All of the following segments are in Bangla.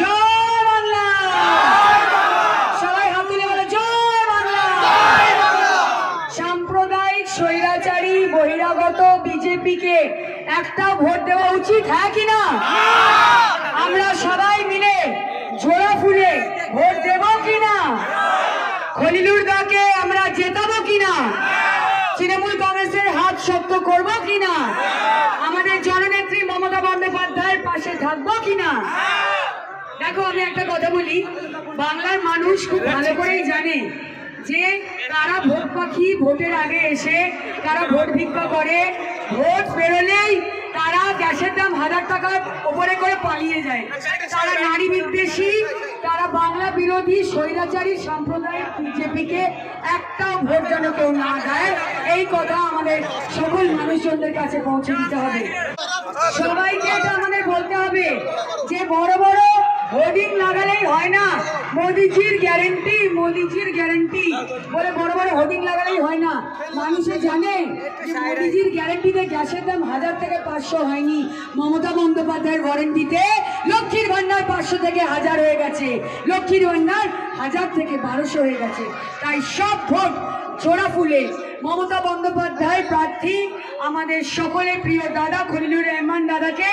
জয় বাংলা! সবাই হাত তুলে বলে জয় বাংলা! সাম্প্রদায়িক স্বৈরাচারী বহিরাগত বিজেপিকে একটা ভোট দেওয়া উচিত হ্যাঁ কি না? আমরা সবাই মিলে জোড়া ফুলে ভোট দেব কি না? খলিলুর দাকে আমরা জেতাবো কি না তৃণমূল কংগ্রেসের হাত শক্ত করব কি না আমাদের জননেত্রী মমতা বন্দ্যোপাধ্যায়ের পাশে থাকব কি না দেখো, আমি একটা কথা বলি। বাংলার মানুষ খুব ভালো করেই জানে যে কারা ভোট পাখি ভোটের আগে এসে কারা ভোট ভিক্ষা করে, ভোট বেরোলেই তারা গ্যাসের দাম হাজার টাকার ওপরে করে পালিয়ে যায়। তারা নারী বিদ্বেষী, তারা বাংলা বিরোধী স্বৈরাচারী সাম্প্রদায়িক বিজেপিকে একটাও ভোট যেন কেউ না দেয়, এই কথা আমাদের সকল মানুষজনদের কাছে পৌঁছে দিতে হবে। সবাইকে এটা আমাদের বলতে হবে যে বড় বড় হোর্ডিং লাগালেই হয় না। মোদিজির গ্যারেন্টি মোদিজির গ্যারেন্টি বলে বড় বড় হোর্ডিং লাগালেই হয় না। মানুষে জানে মোদিজির গ্যারেন্টিতে গ্যাসের দাম হাজার থেকে পাঁচশো হয়নি। মমতা বন্দ্যোপাধ্যায়ের ওয়ারেন্টিতে লক্ষ্মীর ভান্ডার পাঁচশো থেকে হাজার হয়ে গেছে। লক্ষ্মীর ভান্ডার হাজার থেকে বারোশো হয়ে গেছে। তাই সব ভোট ছোড়া ফুলে। মমতা বন্দ্যোপাধ্যায় প্রার্থী, আমাদের সকলের প্রিয় দাদা খলিলুর রহমান দাদাকে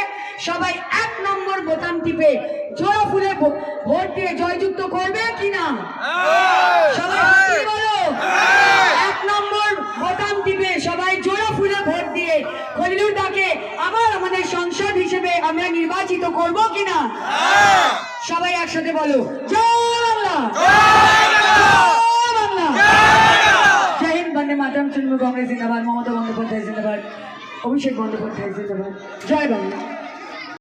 সবাই এক নম্বর বোতাম টিপে জোড়া ফুলে ভোট দিয়ে জয়যুক্ত করবে কিনা সবাই বলো? এক নম্বর বোতাম টিপে সবাই জোড়া ফুলে ভোট দিয়ে খলিলুর দাকে আবার আমাদের সংসদ হিসেবে আমরা নির্বাচিত করব কিনা সবাই একসাথে বলো, জয় বাংলা জয় বাংলা জয় হিন্দ বন্দে মাতরম তৃণমূল কংগ্রেস জিন্দাবাদ মমতা বন্দ্যোপাধ্যায় জিন্দাবাদ অভিষেক বন্দ্যোপাধ্যায় জিন্দাবাদ। জয় বাংলা।